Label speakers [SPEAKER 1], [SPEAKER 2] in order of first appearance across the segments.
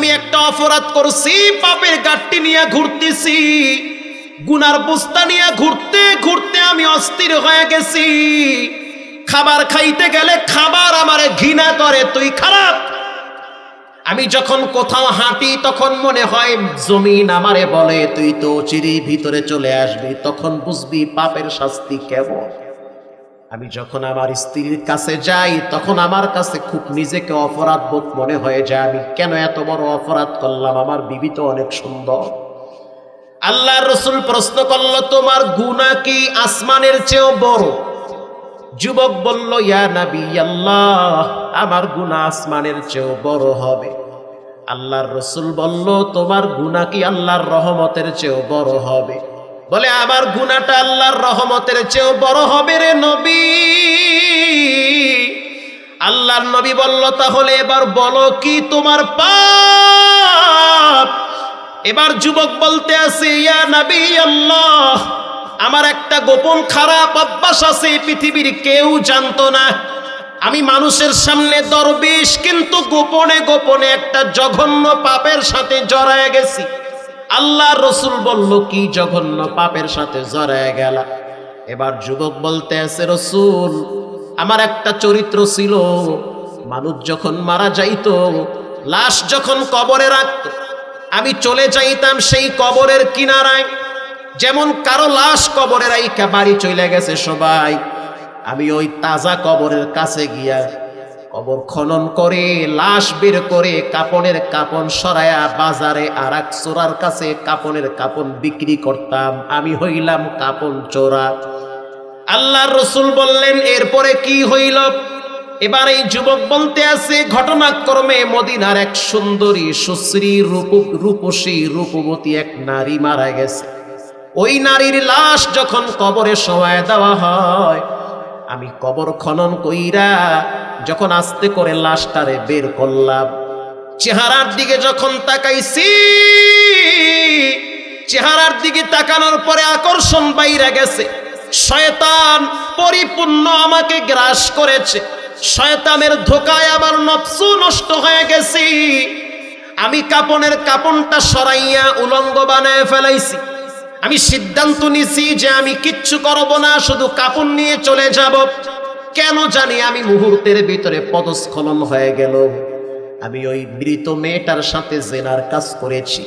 [SPEAKER 1] আমি একটা অপরাধ করছি, পাপের গাঠটি নিয়ে ঘুরতেছি, গুনার বস্তা নিয়ে ঘুরতে ঘুরতে আমি অস্থির হয়ে গেছি। খাবার খাইতে গেলে খাবার আমারে ঘৃণা করে, তুই খারাপ? আমি যখন কোথাও হাঁটি, তখন মনে হয় জমিন আমারে বলে, তুই তো চিরি ভিতরে চলে আসবি, তখন বুঝবি পাপের শাস্তি কেমন? আমি যখন আমার স্ত্রীর কাছে যাই, তখন আমার কাছে খুব নিজেকে অপরাধ বোধ মনে হয়ে যায়। আমি কেন এত বড় অপরাধ করলাম? আমার বিবি তো অনেক সুন্দর। আল্লাহ রসুল প্রশ্ন করল, তোমার গুণা কি আসমানের চেয়েও বড়? যুবক বলল, ইয়া নবী আল্লাহ আমার গুণা আসমানের চেয়েও বড় হবে। আল্লাহর রসুল বলল, তোমার গুণা কি আল্লাহর রহমতের চেয়েও বড় হবে? বলে, আমার গুণাটা আল্লাহর রহমতের চেয়েও বড় হবে রে নবী। আল্লাহর নবী বলল, তাহলে এবার বলো কি তোমার পাপ? এবার যুবক বলতে আছে, ইয়া নবী আল্লাহ, আমার একটা গোপন খারাপ অভ্যাস আছে পৃথিবীর কেউ জানতো না। আমি মানুষের সামনে দরবেশ, কিন্তু গোপনে গোপনে একটা জঘন্য পাপের সাথে জড়ায় গেছি। আল্লাহ রসুল বলল, কি জঘন্য পাপের সাথে জড়ায় গেল। এবার যুবক বলতে আছে, রসুল, আমার একটা চরিত্র ছিল। মানুষ যখন মারা যাইত, লাশ যখন কবরে রাখত, আমি চলে যাইতাম সেই কবরের কিনারায়। যেমন কারও লাশ কবরে রাইকা বাড়ি চলে গেছে সবাই, আমি ওই তাজা কবরের কাছে গিয়া কবর খনন করে, লাশ বের করে, কাপনের কাপন সরায়া বাজারে আর এক চোরার কাছে কাপনের কাপন বিক্রি করতাম। আমি হইলাম কাপন চোরা। আল্লাহর রসুল বললেন, এরপরে কি হইল? এবার এই যুবক বলতে আছে, ঘটনাক্রমে মদিনার এক সুন্দরী সুশ্রী রূপ রূপসী রূপবতী এক নারী মারা গেছে। ওই নারীর লাশ যখন কবরে সময় দেওয়া হয় আমি কবর খনন কইরা যখন আস্তে করে লাশটারে বের করলাম, চেহারার দিকে যখন তাকাইছি, চেহারার দিকে তাকানোর পরে আকর্ষণ বাইরে গেছে। শয়তান পরিপূর্ণ আমাকে গ্রাস করেছে। শয়তানের ধোকায় আমার নফসু নষ্ট হয়ে গেছি। আমি কাপনের কাপনটা সরাইয়া উলঙ্গ বানায় ফেলাইছি। আমি সিদ্ধান্ত নিছি যে আমি কিচ্ছু করব না, শুধু কাপড় নিয়ে চলে যাব। কেন জানি আমি মুহূর্তের ভিতরে পদস্খলন হয়ে গেল। আমি ওই মৃত মেয়েটার সাথে জেনার কাজ করেছি।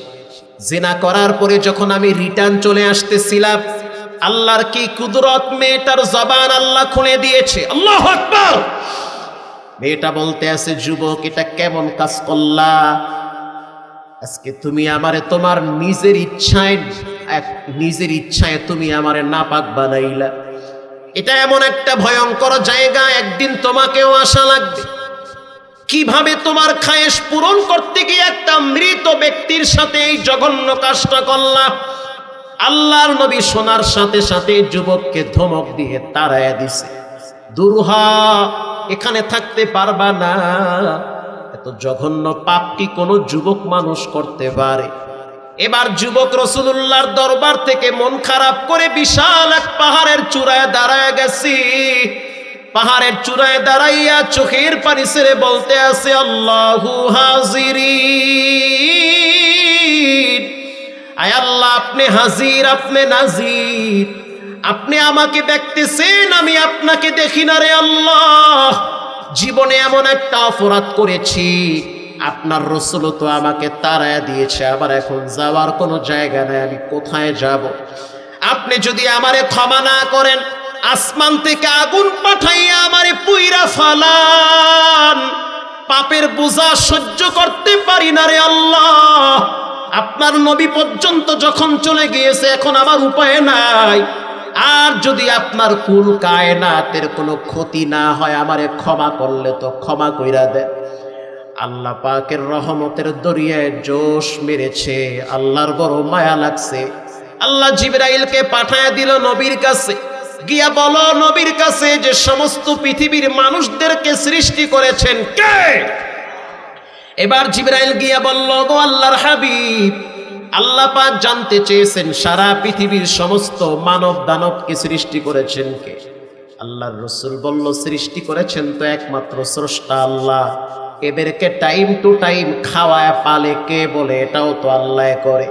[SPEAKER 1] জেনা করার পরে যখন আমি রিটার্ন চলে আসতেছিলাম, আল্লাহর কি কুদরত মেয়েটার জবান আল্লাহ খুলে দিয়েছে। আল্লাহ আকবার! মেয়েটা বলতে আছে, যুবক, এটা কেমন কাজ করলা? আজকে তুমি আমারে তোমার নিজের ইচ্ছায় এক নিজের ইচ্ছায় তুমি আমারে নাপাক বানাইলা। এটা এমন একটা ভয়ঙ্কর জায়গা, একদিন তোমাকেও আশা লাগবে। কীভাবে তোমার খায়েশ পূরণ করতে গিয়ে একটা মৃত ব্যক্তির সাথে এই জঘন্য কাজটা করলা? আল্লাহর নবী শোনার সাথে সাথে যুবককে ধমক দিয়ে তাড়াইয়া দিছে। দুরুহা, এখানে থাকতে পারবা না। এত জঘন্য পাপ কি কোনো যুবক মানুষ করতে পারে? এবার যুবক রসুল্লাহর দরবার থেকে মন খারাপ করে বিশাল এক পাহাড়ের চূড়ায় দাঁড়ায় গেছি। পাহাড়ের চূড়ায় দাঁড়াইয়া চোখের পানি ছেড়ে বলতে আছে, আল্লাহু হাজিরি আয় আল্লাহ, আপনি হাজির, আপনি নাজির। আপনি আমাকে দেখতেছেন, আমি আপনাকে দেখি না রে আল্লাহ। জীবনে এমন একটা অপরাধ করেছি আপনার রসুল তো আমাকে তাড়ায় দিয়েছে আমার এখন যাওয়ার কোনো জায়গা নেই, আমি কোথায় যাব? আপনি যদি আমারে ক্ষমা না করেন, আসমান থেকে আগুন পাঠাইয়া আমারে পুইরা ফালান। পাপের বোঝা সহ্য করতে পারি না রে আল্লাহ। আপনার নবী পর্যন্ত যখন চলে গিয়েছে, এখন আমার উপায় নাই। আর যদি আপনার কুল কায়নাতের কোনো ক্ষতি না হয়, আমারে ক্ষমা করলে তো ক্ষমা কইরা দেন। আল্লাহ পাকের রহমতের দরিয়ায় জোশ মেরেছে, আল্লাহর বড় মায়া লাগছে। আল্লাহ জিবরাইলকে পাঠায় দিল নবীর কাছে। গিয়া বলো নবীর কাছে যে সমস্ত পৃথিবীর মানুষদেরকে সৃষ্টি করেছেন কে? এবার জিবরাইল গিয়া বলল, গো আল্লাহর হাবিব, আল্লাহ পাক জানতে চেয়েছেন সারা পৃথিবীর সমস্ত মানব দানবকে সৃষ্টি করেছেন কে? আল্লাহর রসুল বলল, সৃষ্টি করেছেন তো একমাত্র স্রষ্টা আল্লাহ। এদেরকে টাইম টু টাইম খাওয়ায় পালে কে বলে? এটাও তো আল্লাহ করে।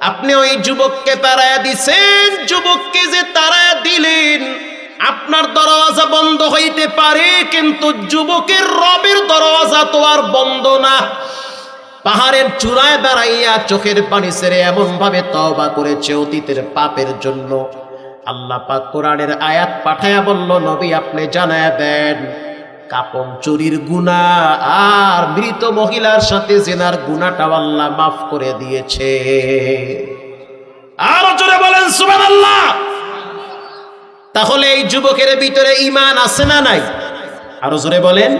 [SPEAKER 1] আপনি ওই যুবককে তাড়ায় দিছেন, যুবককে যে তাড়ায় দিলেন, আপনার দরওয়াজা বন্ধ হইতে পারে, কিন্তু যুবকের রবের দরওয়াজা তো আর বন্ধ না। পাহাড়ের চূড়ায় দাঁড়াইয়া চোখের পানি সেরে এমন ভাবে তওবা করেছে অতীতের পাপের জন্য। আল্লাহ পাক কোরআনের আয়াত পাঠায়া বলল, নবী, আপনি জানায় দেন কাপন চুরির গুণা, আর মৃত মহিলার সাথে জেনার গুণাটাও আল্লাহ মাফ করে দিয়েছে। আরও জোরে বলেন, সুবহানাল্লাহ। তাহলে এই যুবকের ভিতরে ইমান আছে না নাই? আরও জোরে বলেন,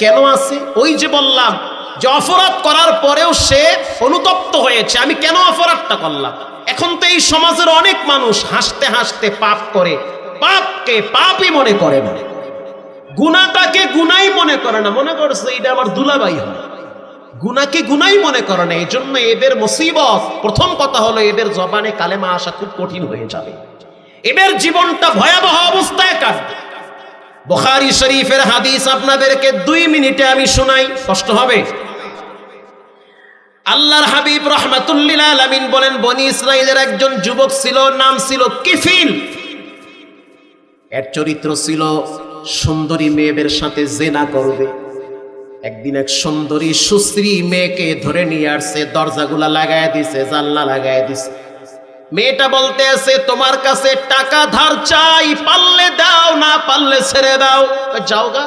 [SPEAKER 1] কেন আছে? ওই যে বললাম যে অপরাধ করার পরেও সে অনুতপ্ত হয়েছে। আমি কেন অপরাধটা করলাম? এখন তো এই সমাজের অনেক মানুষ হাসতে হাসতে পাপ করে, পাপকে পাপই মনে করে না। গুণাটাকে গুনাই মনে করে না। মনে করছে এটা আমার দুলাবাই হয়। গুনাকে গুনাই মনে করে না। এই জন্য এদের মুসিবত, প্রথম কথা হলো এদের জবানে কালেমা আসা খুব কঠিন হয়ে যাবে। এদের জীবনটা ভয়াবহ অবস্থায় কাটবে। বুখারী শরীফের হাদিস আপনাদেরকে দুই মিনিটে আমি শোনাই কষ্ট হবে? আল্লাহর হাবিব রহমাতুল্লিল আলামিন বলেন, বনি ইসরাইলের একজন যুবক ছিল, নাম ছিল কিফিল। এর চরিত্র ছিল সুন্দরী মেয়েদের সাথে জেনা করবে। একদিন এক সুন্দরী সুশ্রী মেয়েকে ধরে নিয়ে আসছে, দরজাগুলা লাগায় দিছে, জানলা লাগায় দিছে। মেয়েটা বলতে আছে, তোমার কাছে টাকা ধার চাই, পারলে দাও, না পারলে ছেড়ে দাও। যাও গা।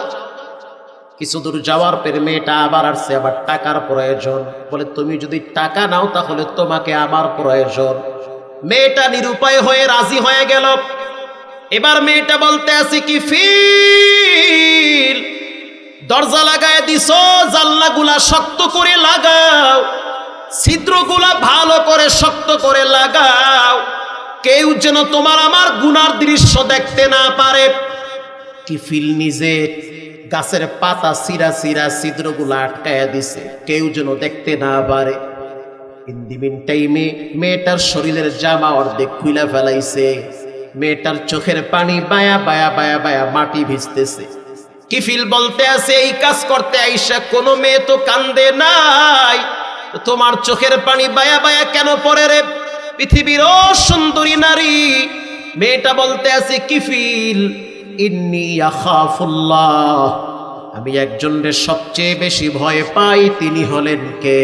[SPEAKER 1] কিছু দূর যাওয়ার পরে মেয়েটা আবার আসছে, আবার টাকার প্রয়োজন। বলে, তুমি যদি টাকা নাও, তাহলে তোমাকে আমার প্রয়োজন। মেয়েটা নিরুপায় হয়ে রাজি হয়ে গেল। এবার মেয়েটা বলতে আছে কি, ফিল। দরজা লাগায় দিছ, জানলাগুলা শক্ত করে লাগাও। ছিদ্রগুলা ভালো করে শক্ত করে লাগাও। কেউ যেন তোমার আমার গুনার দৃশ্য দেখতে না পারে। কি ফিল নিজে? গাছের পাতা সিরা সিরা ছিদ্রগুলা আটকায়া দিছে, কেউ যেন দেখতে না পারে। ইন দি মিন টাইমে মেয়েটার শরীরের জামা অর্ধেক খুইলা ফেলাইছে। মেয়েটার চোখের পানি বায়া বায়া বায়া বায়া মাটি ভিজতেছে। কিফিল বলতে আছে, এই কাজ করতে আইসা কোনো মেয়ে তো কান্দে নাই। তোমার চোখের পানি বায়া বায়া কেন পরে রে? পৃথিবীর ও সুন্দরী নারী। মেয়েটা বলতে আছে, কিফিল, ইন্নি আখাফুল্লাহ। আমি একজনের সবচেয়ে বেশি ভয় পাই, তিনি হলেন কে?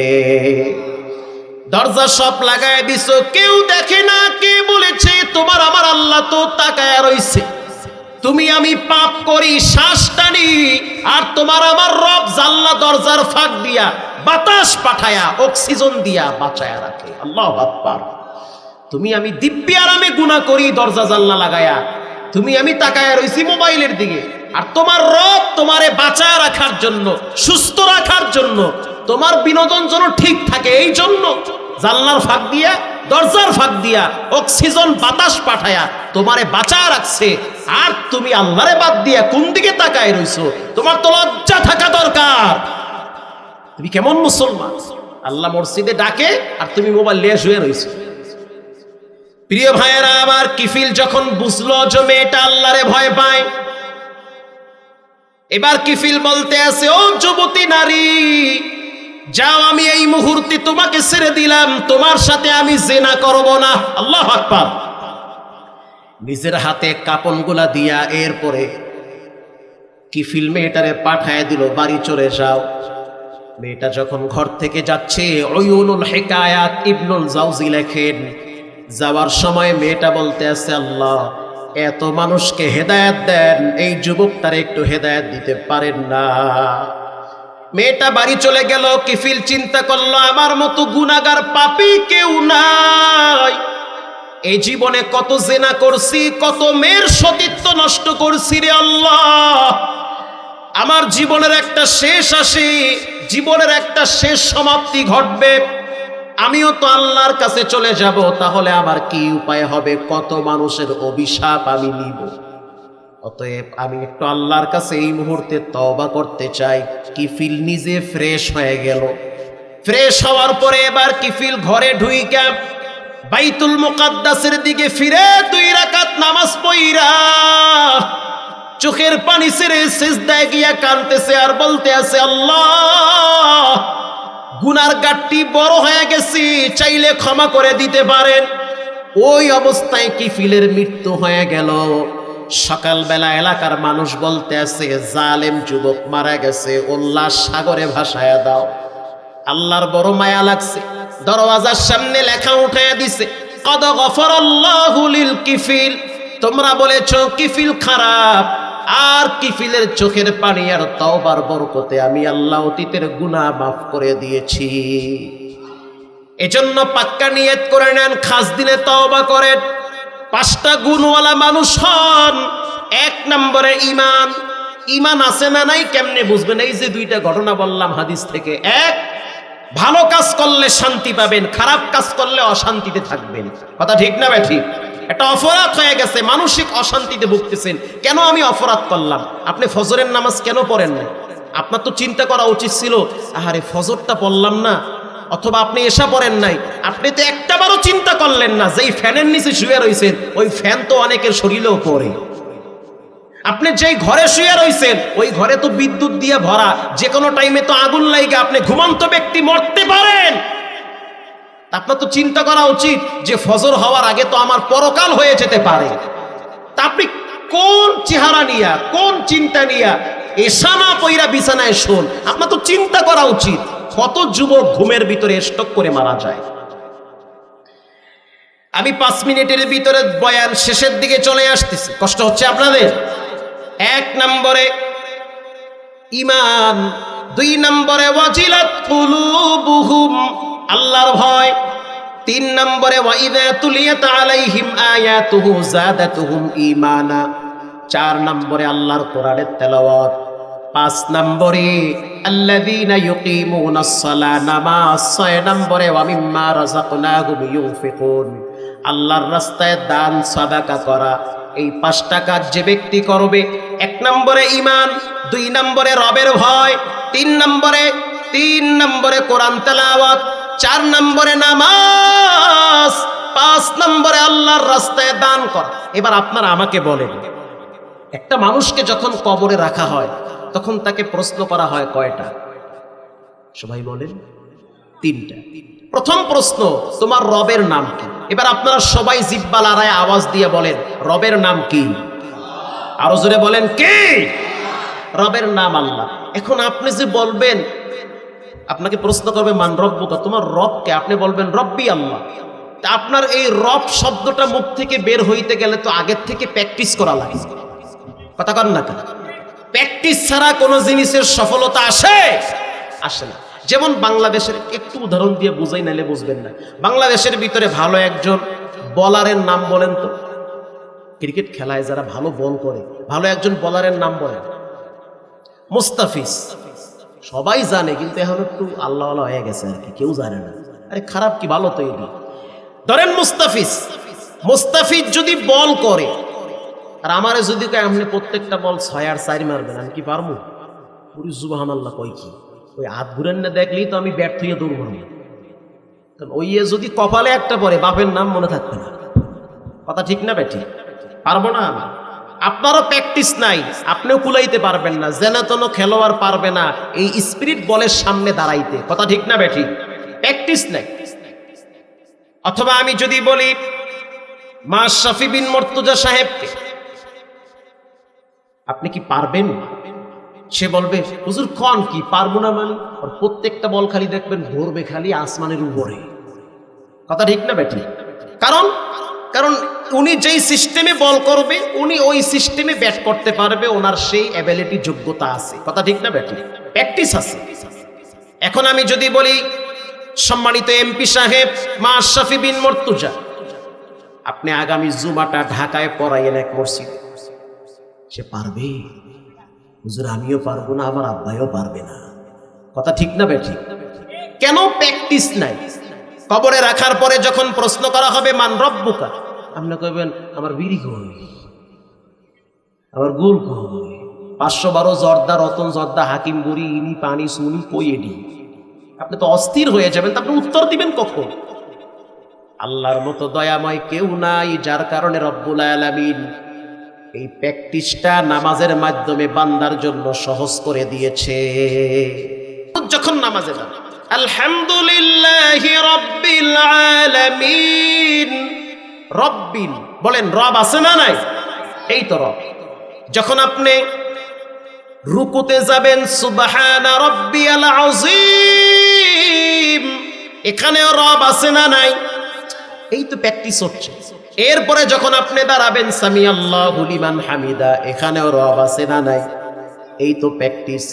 [SPEAKER 1] দরজা সব লাগায় দিছো। কেউ দেখে না, কে বলেছে, তোমার আমার আল্লাহ তো তাকায় রইছে। তুমি আমি পাপ করি, শ্বাস টানি, আর তোমার আমার রব জাল্লা দরজার ফাঁক দিয়া, বাতাস পাঠায়া, অক্সিজেন দিয়া বাঁচায়া রাখে। আল্লাহ আকবার। তুমি আমি দিব্যি আরামে গুণা করি, দরজা জানলা লাগায়া। তুমি আমি তাকায়া রইছি মোবাইলের দিকে। আর তোমার রব তোমারে বাঁচায় রাখার জন্য, সুস্থ রাখার জন্য তোমার বিনোদন যেন ঠিক থাকে, এই জন্য জানলার ফাঁক দিয়া, দরজার ফাঁক দিয়া, অক্সিজেন বাতাস পাঠায়া তোমারে বাঁচা রাখছে। আর তুমি আল্লাহরে বাদ দিয়া কোন দিকে তাকায় রইছো? তোমার তো লজ্জা থাকা দরকার। তুমি কেমন মুসলমান? আল্লাহ মসজিদে ডাকে আর তুমি মোবাইল নিয়ে শুয়ে রইছো। প্রিয় ভাইয়েরা আবার কিফিল যখন বুঝলো যে মেয়েটা আল্লাহরে ভয় পায়, এবার কিফিল বলতে আছে, ও যুবতী নারী যাও, আমি এই মুহূর্তে তোমাকে ছেড়ে দিলাম। তোমার সাথে আমি জেনা করব না। আল্লাহ আকবার। নিজের হাতে কাপনগুলা দিয়া এরপরে কিফিল মেয়েটারে পাঠায় দিল, বাড়ি চলে যাও। মেয়েটা যখন ঘর থেকে যাচ্ছে ওয়ুনুল হেকায়াত ইবনুল জাউজি লেখেন, যাওয়ার সময় মেয়েটা বলতে আছে, আল্লাহ, এত মানুষকে হেদায়েত দেন, এই যুবকটারে একটু হেদায়েত দিতে পারেন না। মেয়েটা বাড়ি চলে গেল, কিফিল চিন্তা করল, আমার মতো গুনাগার পাপি কেউ নাই। এই জীবনে কত জেনা করছি, কত মেয়ের সতীত্ব নষ্ট করছি রে আল্লাহ। আমার জীবনের একটা শেষ আসে, জীবনের একটা শেষ সমাপ্তি ঘটবে। আমিও তো আল্লাহর কাছে চলে যাব, তাহলে আমার কি উপায় হবে? কত মানুষের অভিশাপ আমি নিব। অতএব আমি একটু আল্লাহর কাছে এই মুহূর্তে তওবা করতে চাই। কিফিল নিজে ফ্রেশ হয়ে গেল। ফ্রেশ হওয়ার পরে এবার কিফিল ঘরে ঢুইকা বাইতুল মুকাদ্দাসের দিকে ফিরে দুই রাকাত নামাজ পইরা চোখের পানি ছেড়ে সিজদায় গিয়া কানতেছে আর বলতে আছে, আল্লাহ, গুনার গাঠটি বড় হয়ে গেছি, চাইলে ক্ষমা করে দিতে পারেন। ওই অবস্থায় কিফিলের মৃত্যু হয়ে গেল। সকালবেলা এলাকার মানুষ বলতে আছে, জালেম যুবক মারা গেছে উল্লাস সাগরে ভাসায়া দাও। আল্লাহর বড় মায়া লাগছে। দরওয়াজার সামনে লেখা উঠাইয়া দিছে, কদ গফর লিল কিফিল। তোমরা বলেছ, কিফিল খারাপ, আর কিফিলের চোখের পানি আর তওবার বরকতে আমি আল্লাহ অতীতের গুনাহ মাফ করে দিয়েছি। এজন্য পাক্কা নিয়ত করে নেন, খাস দিনে তওবা করেন। পাঁচটা গুণওয়ালা মানুষ হন। এক নম্বরে ইমান ইমান আছে না নাই কেমনে বুঝবেন? এই যে দুইটা ঘটনা বললাম হাদিস থেকে। এক, ভালো কাজ করলে শান্তি পাবেন, খারাপ কাজ করলে অশান্তিতে থাকবেন। কথা ঠিক না ঠিক একটা অপরাধ হয়ে গেছে, মানসিক অশান্তিতে ভুগতেছেন। কেন আমি অপরাধ করলাম? আপনি ফজরের নামাজ কেন পড়েন না আপনার তো চিন্তা করা উচিত ছিল, আহারে ফজরটা পড়লাম না অথবা আপনি এসা পড়েন নাই, আপনি তো একটাবারও চিন্তা করলেন না যেই ফ্যানের নিচে শুয়ে রয়েছেন ওই ফ্যান তো অনেকের শরীরেও পড়ে। আপনি যেই ঘরে শুয়ে রয়েছেন ওই ঘরে তো বিদ্যুৎ দিয়ে ভরা, যে কোনো টাইমে তো আগুন লাইগে আপনি ঘুমন্ত ব্যক্তি মরতে পারেন। আপনার তো চিন্তা করা উচিত যে ফজর হওয়ার আগে তো আমার পরকাল হয়ে যেতে পারে। তা আপনি কোন চেহারা নিয়া, কোন চিন্তা নিয়া এসানা পইরা বিছানায় শোন, আপনার তো চিন্তা করা উচিত। কত যুবক ঘুমের ভিতরে স্টক করে মারা যায়? আমি পাঁচ মিনিটের ভিতরে বয়ান শেষের দিকে চলে আসতেছি। কষ্ট হচ্ছে আপনাদের? এক নম্বরে ইমান দুই নম্বরে আল্লাহর ভয়। তিন নম্বরে চার নম্বরে আল্লাহর কোরআনের তেলাওয়াত। পাঁচ নম্বরে, আল্লাযীনা ইউকিমুনাস সালাহ নামাজ ছয় নম্বরে ওয়া মিম্মা রাযাকনাহুম ইউনফিকুন। আল্লাহর রাস্তায় দান, সাদাকা করা, এই পাঁচটা কাজ যে ব্যক্তি করবে, এক নম্বরে ইমান দুই নম্বরে রবের ভয়, তিন নম্বরে তিন নম্বরে কোরআন তেলাওয়াত, চার নম্বরে নামাজ, পাঁচ নম্বরে আল্লাহর রাস্তায় দান করা। এবার আপনারা আমাকে বলেন, একটা মানুষকে যখন কবরে রাখা হয় তখন তাকে প্রশ্ন করা হয় কয়টা? সবাই বলেন, তিনটা। প্রথম প্রশ্ন, তোমার রবের নাম কি? এবার আপনারা সবাই জিব্বা লড়ায় আওয়াজ দিয়ে বলেন, রবের নাম কি? আরও জোরে বলেন, কে? রবের নাম আল্লাহ। এখন আপনি যে বলবেন, আপনাকে প্রশ্ন করবে, মান রব্বুকা, তোমার রবকে আপনি বলবেন, রব্বি আল্লাহ। তা আপনার এই রব শব্দটা মুখ থেকে বের হইতে গেলে তো আগের থেকে প্র্যাকটিস করা লাগে। কথা কর না কেন? প্র্যাকটিস ছাড়া কোনো জিনিসের সফলতা আসে? আসে না। যেমন বাংলাদেশের একটু উদাহরণ দিয়ে বুঝাই নাইলে বুঝবেন না। বাংলাদেশের ভিতরে ভালো একজন বলারের নাম বলেন তো। ক্রিকেট খেলায় যারা ভালো বল করে, ভালো একজন বলারের নাম বলেন। মুস্তাফিজ। সবাই জানে, কিন্তু এখন একটু আল্লাহ আল্লাহ হয়ে গেছে আর কি, কেউ জানে না। আরে খারাপ কি, ভালো তো এটি ধরেন মুস্তাফিজ। মুস্তাফিজ যদি বল করে আর আমারে যদি কয়, আপনি প্রত্যেকটা বল ছয় আর চার মারবেন, আমি কি পারব? পুরি জুবাহান আল্লাহ কয় কি? ওই হাত ঘুরেন না, দেখলেই তো আমি ব্যাট থুয়ে দৌড় মারবো। কারণ ওই যদি কপালে একটা পরে বাপের নাম মনে থাকবে না। কথা ঠিক না ব্যাটি? পারব না আমি। আপনারও প্র্যাকটিস নাই, আপনিও কুলাইতে পারবেন না যেন তেন খেলোয়াড় পারবে না, এই স্পিরিট বলের সামনে দাঁড়াইতে। কথা ঠিক না ব্যাটি? প্র্যাকটিস নাই। অথবা আমি যদি বলি মা শফি বিন মর্তুজা সাহেবকে আপনি কি পারবেন? সে বলবে, হুজুর, কন কি? পারব না মানে? প্রত্যেকটা বল খালি দেখবেন, ধরবে খালি আসমানের উপরে। কথা ঠিক না বেটি কারণ কারণ উনি যেই সিস্টেমে বল করবে, উনি ওই সিস্টেমে ব্যাট করতে পারবে, ওনার সেই অ্যাবিলিটি যোগ্যতা আছে। কথা ঠিক না বেটি প্র্যাকটিস আছে। এখন আমি যদি বলি, সম্মানিত এমপি সাহেব মা আশরাফি বিন মর্তুজা, আপনি আগামী জুমাটা ঢাকায় পড়াইয়েন এক মসজিদ। সে পারবে? হুজুর, আমিও পারব না, আমার আব্বাইও পারবে না। কথা ঠিক না বেঠিক? কেন প্র্যাকটিস নাই? কবরে রাখার পরে যখন প্রশ্ন করা হবে, মান রব্বুকা, আপনি কইবেন, আমার বিড়ি কই আমার গুল কই পাঁচশো বারো জর্দা, রতন জর্দা, হাকিম বুড়ি, ইনি, পানি, সুনি কই এডি আপনি তো অস্থির হয়ে যাবেন তা আপনি উত্তর দিবেন কখন? আল্লাহর মতো দয়াময় কেউ নাই, যার কারণে রব্বুল আলামিন এই প্র্যাকটিসটা নামাজের মাধ্যমে বান্দার জন্য সহজ করে দিয়েছে। যখন নামাজে যান, আলহামদুলিল্লাহ রব্বিল আলামিন। রব্বিল বলেন, রব আছে না নাই? এই তো রব। যখন আপনি রুকুতে যাবেন, সুবহানা রব্বিয়াল আযীম। এখানেও রব আছে না নাই? এই তো প্র্যাকটিস হচ্ছে। এরপরে যখন আপনি দাঁড়াবেন সামি আল্লাহ লিমান হামিদা, এখানেও রব আছে না নাই? এই তো প্র্যাকটিস।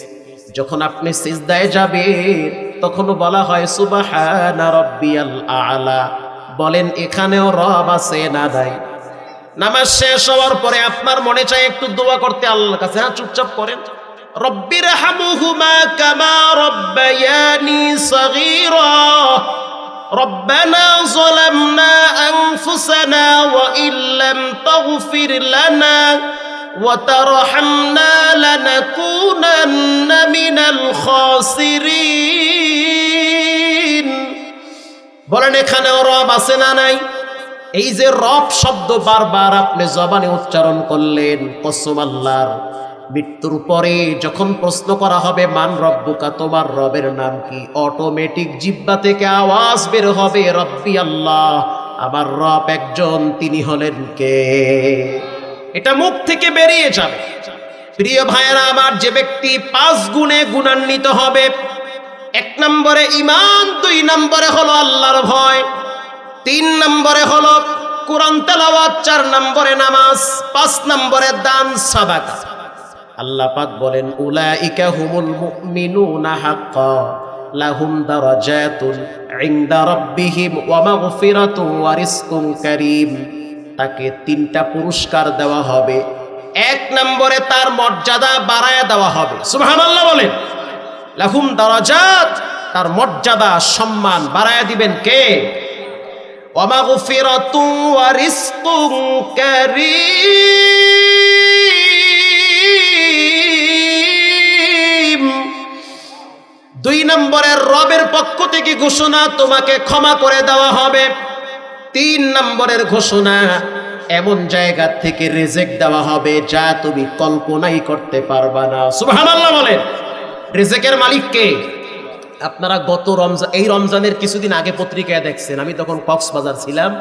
[SPEAKER 1] যখন আপনি সিজদায় যাবেন, তখনও বলা হয়, সুবাহানা রব্বিয়াল আলা। বলেন, এখানেও রব আছে না নাই? নামাজ শেষ হওয়ার পরে আপনার মনে চায় একটু দোয়া করতে আল্লাহর কাছে। হ্যাঁ চুপচাপ করেন। রব্বির হামুহুমা কামা রব্বায়ানি সগীরা। ربنا ظلمنا أنفسنا وإن لم تغفر لنا وترحمنا لنكونن من الخاسرين বলেন এখানেও রব আছে না নাই এই যে রব শব্দ বারবার আপনি জবানে উচ্চারণ করলেন কসম আল্লাহর মৃত্যুর পরে যখন প্রশ্ন করা হবে, মান রব্বুকা, তোমার রবের নাম কি? অটোমেটিক জিব্বা থেকে আওয়াজ বের হবে, রব্বি আল্লাহ, আমার রব একজন, তিনি হলেন কে? এটা মুখ থেকে বেরিয়ে যাবে। প্রিয় ভাইয়েরা, আমার যে ব্যক্তি পাঁচ গুণে গুণান্বিত হবে, এক নম্বরে ইমান দুই নম্বরে হলো আল্লাহর ভয়, তিন নম্বরে হলো কোরআন তেলাওয়াত, চার নম্বরে নামাজ, পাঁচ নম্বরে দান, সাদাকা। আল্লাহ পাক বলেন, উলাইকা হুমুল মুমিনুনা হাক্কা, লাহুম দারাজাতুন ইনদা রাব্বিহিম ওয়া মাগফিরাতুন ওয়া রিজকুন কারীম। তাকে তিনটা পুরস্কার দেওয়া হবে। এক নম্বরে তার মর্যাদা বাড়ায় দেওয়া হবে। সুবহানাল্লাহ বলেন, লাহুম দারাজাত। তার মর্যাদা, সম্মান বাড়ায় দিবেন কে? ওয়া মাগফিরাতুন ওয়া রিজকুন কারীম। দুই নম্বরের রবের পক্ষ থেকে ঘোষণা তোমাকে ক্ষমা করে দেওয়া হবে। তিন নম্বরের ঘোষণা, এমন জায়গা থেকে রেজেক দেওয়া হবে যা তুমি কল্পনাই করতে পারবা না। সুবহানাল্লাহ বলেন। রেজেকের মালিক কে? আপনারা গত রমজান এই রমজানের কিছুদিন আগে পত্রিকায় দেখছেন, আমি তখন কক্সবাজার ছিলাম,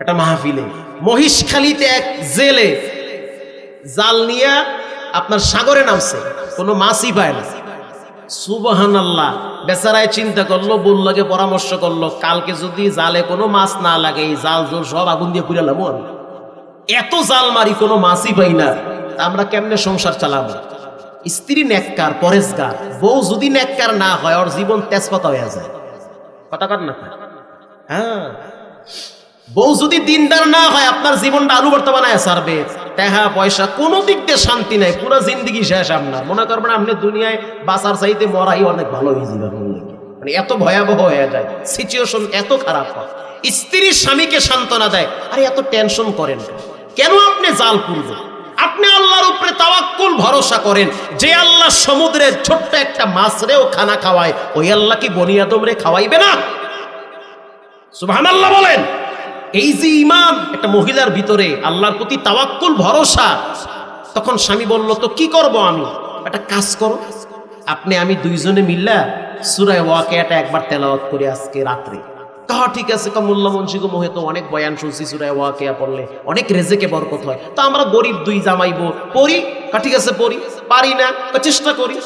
[SPEAKER 1] একটা মাহফিলে। মহিষখালীতে এক জেলে জাল নিয়ে আপনার সাগরে নামছে, কোনো মাছই পায় না। সুবহান আল্লাহ বেচারায় চিন্তা করল বললাকে পরামর্শ করল, কালকে যদি জালে কোনো মাছ না লাগে, এই জাল জোর সব আগুন দিয়ে পুরালাম এত জাল মারি কোনো মাছই পাই না। আমরা কেমনে সংসার চালাবো? স্ত্রী নেককার পরেশগার। বউ যদি নেককার না হয়, ওর জীবন তেজপাতা হয়ে যায়। কথা কার না। হ্যাঁ। বউ যদি দিনদার না হয়, আপনার জীবনটা আলু ভর্তা বানায় সারবে টাকা পয়সা কোনো দিক দিয়ে শান্তি নাই, পুরো জিন্দগি শেষ আপনার। মনে করবেন আপনি দুনিয়ায় বাঁচার চাইতে মরাই অনেক ভালো হয়ে যাবে মানে এত ভয়াবহ হয়ে যায় সিচুয়েশন এত খারাপ হয়। স্ত্রী স্বামীকে সান্ত্বনা দেয়, আরে এত টেনশন করেন কেন? কেন আপনি জাল পুরবেন আপনি আল্লাহর উপরে তাওয়াক্কুল, ভরসা করেন যে আল্লাহ সমুদ্রের ছোট্ট একটা মাছরেও খানা খাওয়ায়, ওই আল্লাহ কি বনিয়াদমরে খাওয়াইবে না? সুবহানাল্লাহ বলেন। এই যে ইমান একটা মহিলার ভিতরে আল্লাহর প্রতি তাওয়াক্কুল, ভরসা, তখন স্বামী বলল, তো কি করব আমি? একটা কাজ করো। আপনি, আমি দুইজনে মিল্লা সুরায় ওয়াকিয়াটা একবার তেলাওয়াত করে আজকে রাত্রে। কাহা ঠিক আছে কমুল্লা মুন্সিগো মোহে তো অনেক বয়ান শুনছি সুরায় ওয়াকিয়া পড়লে। অনেক রেজেকে বরকত হয়। তো আমরা গরিব দুই জামাইবো, পড়ি? কা ঠিক আছে, পড়ি? পারি না? চেষ্টা করি?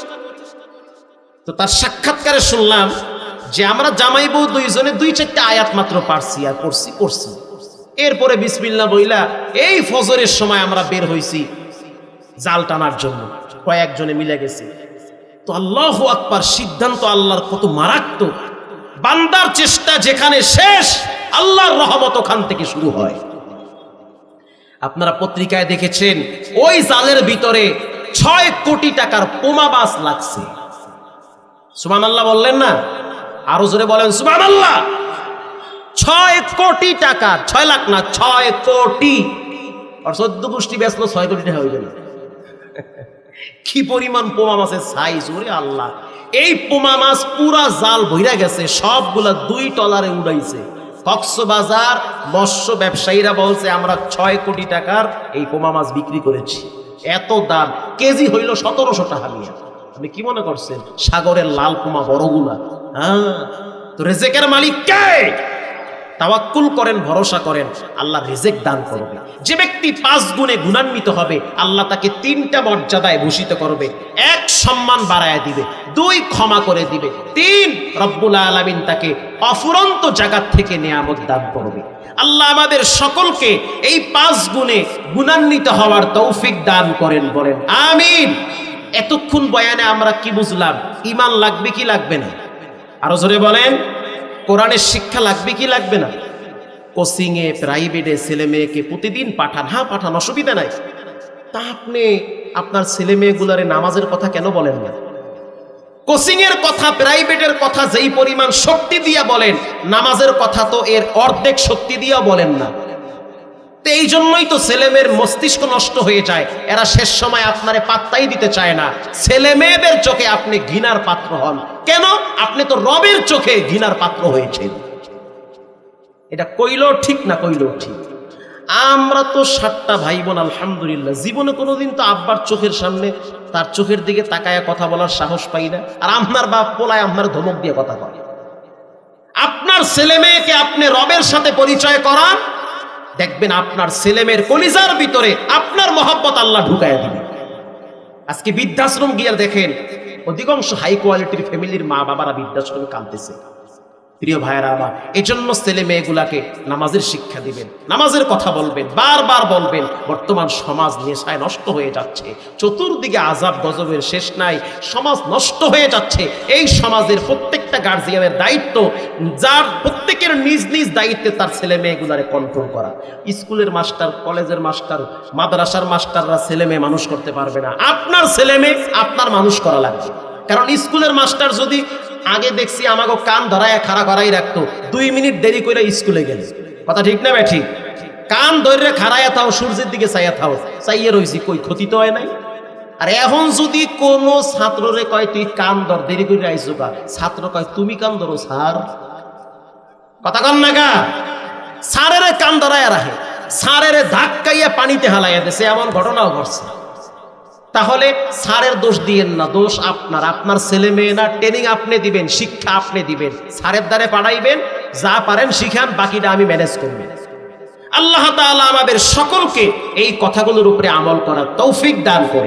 [SPEAKER 1] তো তার সাক্ষাৎকারে শুনলাম যে আমরা জামাই বউ দুইজনে দুই চারটে আয়াত মাত্র পারছি আর পড়ছি পড়ছি। এরপরে বিসমিল্লা বইলা, এই ফজরের সময় আমরা বের হইছি জাল টানার জন্য। কয়েকজনে মিলে গেছি। তো আল্লাহ আকবার, সিদ্ধান্ত আল্লাহর কত মারাত্মক। বান্দার চেষ্টা যেখানে শেষ, আল্লাহর রহমত ওখান থেকে শুরু হয়। আপনারা পত্রিকায় দেখেছেন, ওই জালের ভিতরে ছয় কোটি টাকার পোমা বাস লাগছে। সুমান আল্লাহ বললেন না? আরও জোরে বলেন সুমান আল্লাহ ছয় কোটি টাকা, ছয় লাখ না, ছয় কোটি। আর চোদ্দ গোষ্ঠী বেচলো, ছয় কোটি টাকা না। কি পরিমাণ পোমা মাছের সাইজ ওরে আল্লাহ। এই পোমা মাছ পুরা জাল ভইরা গেছে, সবগুলা দুই টলারে উড়াইছে। কক্সবাজার মৎস্য ব্যবসায়ীরা বলছে, আমরা ছয় কোটি টাকার এই পোমা মাছ বিক্রি করেছি। এত দাম, কেজি হইল সতেরোশো টাকা নিয়ে। আপনি কি মনে করছেন? সাগরের লাল পোমা বড়গুলা। হ্যাঁ তো রেজেকের মালিক কে? তাওয়াক্কুল করেন, ভরসা করেন, আল্লাহ রিজেক দান করবে। যে ব্যক্তি পাঁচ গুণে গুণান্বিত হবে, আল্লাহ তাকে তিনটা মর্যাদায় ভূষিত করবে। এক সম্মান বাড়ায় দিবে, দুই ক্ষমা করে দিবে, তিন রব্বুল আলামিন তাকে অফুরন্ত জায়গা থেকে নিয়ামত দান করবে। আল্লাহ আমাদের সকলকে এই পাঁচ গুণে গুণান্বিত হওয়ার তৌফিক দান করেন, বলেন, আমিন। এতক্ষণ বয়ানে আমরা কি বুঝলাম? ইমান লাগবে কি লাগবে না? আরও জোরে বলেন, কোরআনের শিক্ষা লাগবে কি লাগবে না? কোচিংয়ে, প্রাইভেটে ছেলে মেয়েকে প্রতিদিন পাঠান হ্যাঁ পাঠান, অসুবিধা নাই। তা আপনি আপনার ছেলে মেয়েগুলারে নামাজের কথা কেন বলেন না? কোচিং এর কথা, প্রাইভেটের কথা যেই পরিমাণ শক্তি দিয়া বলেন, নামাজের কথা তো এর অর্ধেক শক্তি দিয়া বলেন না। তো এই জন্যই তো ছেলেমেয়ের মস্তিষ্ক নষ্ট হয়ে যায়। এরা শেষ সময় আপনারে পাত্তাই দিতে চায় না। ছেলে মেয়েদের চোখে আপনি ঘৃণার পাত্র হন। কেন? আপনি তো রবের চোখে ঘৃণার পাত্র হয়েছেন। এটা কইলেও ঠিক না কইলেও ঠিক। আমরা তো সাতটা ভাই বোন আলহামদুলিল্লাহ। জীবনে কোনোদিন তো আব্বার চোখের সামনে তার চোখের দিকে তাকায় কথা বলার সাহস পাই না। আর আপনার বাপ পোলায় আপনার ধমক দিয়ে কথা বলে। আপনার ছেলে মেয়েকে আপনি রবের সাথে পরিচয় করান দেখবেন আপনার ছেলেমেয়ের কলিজার ভিতরে আপনার মহব্বত আল্লাহ ঢুকায় দিবে। আজকে বৃদ্ধাশ্রম গিয়ে দেখেন, অধিকাংশ হাই কোয়ালিটির ফ্যামিলির মা বাবারা বৃদ্ধাশ্রমে কাঁদতেছে। প্রিয় ভাইয়েরা আমার, এজন্য ছেলে মেয়েগুলাকে নামাজের শিক্ষা দিবেন, নামাজের কথা বলবেন, বারবার বলবেন, বর্তমান সমাজ নেশায় নষ্ট হয়ে যাচ্ছে, চতুর্দিকে আজাব গজবের শেষ নাই, সমাজ নষ্ট হয়ে যাচ্ছে, এই সমাজের প্রত্যেকটা গার্জিয়ানের দায়িত্ব, যার প্রত্যেকের নিজ নিজ দায়িত্বে তার ছেলে মেয়েগুলারে কন্ট্রোল করা। স্কুলের মাস্টার, কলেজের মাস্টার, মাদ্রাসার মাস্টাররা ছেলে মেয়ে মানুষ করতে পারবে না। আপনার ছেলে মেয়ে আপনার মানুষ করা লাগবে। কারণ স্কুলের মাস্টার যদি আগে দেখছি আমাকে কান ধরায় খাড়া করাই রাখতো। দুই মিনিট দেরি করে স্কুলে গেলে। কথা ঠিক না ঠিক কান ধরে খাড়াইয়া থাও, সূর্যের দিকে চাইয়া থাও। চাইয়ে রয়েছি কই, ক্ষতি তো হয় নাই? আর এখন যদি কোনো ছাত্ররে কয়, তুই কান ধর, দেরি করে আইসো কা ছাত্র কয়, তুমি কান ধরো, স্যার। কথা কন না গা? স্যারের কান ধরাইয়া রাখে। স্যারের ধাক্কাইয়া পানিতে হালাইয়া দেশে এমন ঘটনাও ঘটছে। তাহলে স্যারের দোষ দিয়েন না, দোষ আপনার। আপনার ছেলে মেয়ে না ট্রেনিং আপনি দিবেন, শিক্ষা আপনি দিবেন। স্যারের দ্বারে পাঠাইবেন, যা পারেন শিখান, বাকিটা আমি ম্যানেজ করব। আল্লাহ তাআলা আমাদের সকলকে এই কথাগুলোর উপরে আমল করার তৌফিক দান করে